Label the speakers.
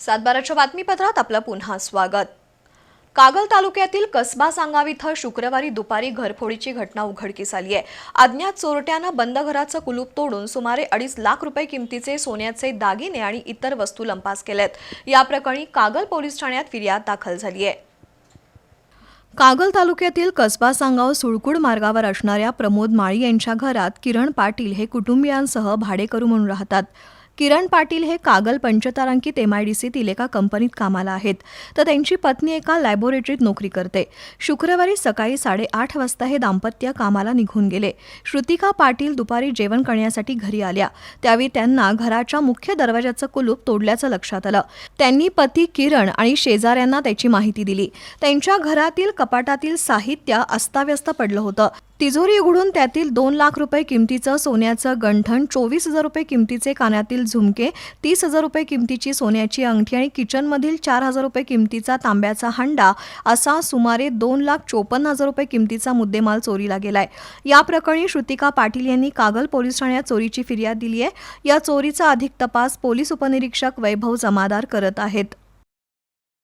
Speaker 1: सातबाराच्या बातमीपत्रात आपलं पुन्हा स्वागत. कागल तालुक्यातील कसबा सांगाव इथं शुक्रवारी दुपारी घरफोडीची घटना उघडकीस आली आहे. अज्ञात चोरट्यानं बंद घराचं कुलूप तोडून सुमारे अडीच लाख रुपये किमतीचे सोन्याचे दागिने आणि इतर वस्तू लंपास केल्यात. या प्रकरणी कागल पोलीस ठाण्यात फिर्याद दाखल झाली आहे. कागल तालुक्यातील कसबा सांगाव सुळकुड मार्गावर असणाऱ्या प्रमोद माळी यांच्या घरात किरण पाटील हे कुटुंबियांसह भाडेकरू म्हणून राहतात. किरण पाटील हे कागल पंचतारांकित एमआयडीसीतील एका कंपनीत कामाला आहेत. तर त्यांची पत्नी एका लॅबोरेटरीत नोकरी करते. शुक्रवारी सकाळी साडेआठ वाजता हे दाम्पत्य कामाला निघून गेले. श्रुतिका पाटील दुपारी जेवण करण्यासाठी घरी आल्या. त्यावेळी त्यांना घराच्या मुख्य दरवाजाचं कुलूप तोडल्याचं लक्षात आलं. त्यांनी पती किरण आणि शेजाऱ्यांना त्याची माहिती दिली. त्यांच्या घरातील कपाटातील साहित्य अस्ताव्यस्त पडलं होतं. तिजोरी उघडून त्यातील दोन लाख रुपये किमतीचं सोन्याचं गंठण चोवीस हजार रुपये किमतीचे कानातील झुमके तीस हजार रुपये किमतीची सोन्याची अंगठी आणि किचनमधील चार हजार रुपये किमतीचा तांब्याचा हंडा असा सुमारे दोन लाख चोपन्न हजार रुपये किमतीचा मुद्देमाल चोरीला गेलाय. या प्रकरणी श्रुतिका पाटील यांनी कागल पोलीस ठाण्यात चोरीची फिर्याद दिली आहे या चोरीचा अधिक तपास पोलीस उपनिरीक्षक वैभव जमादार करत आहेत.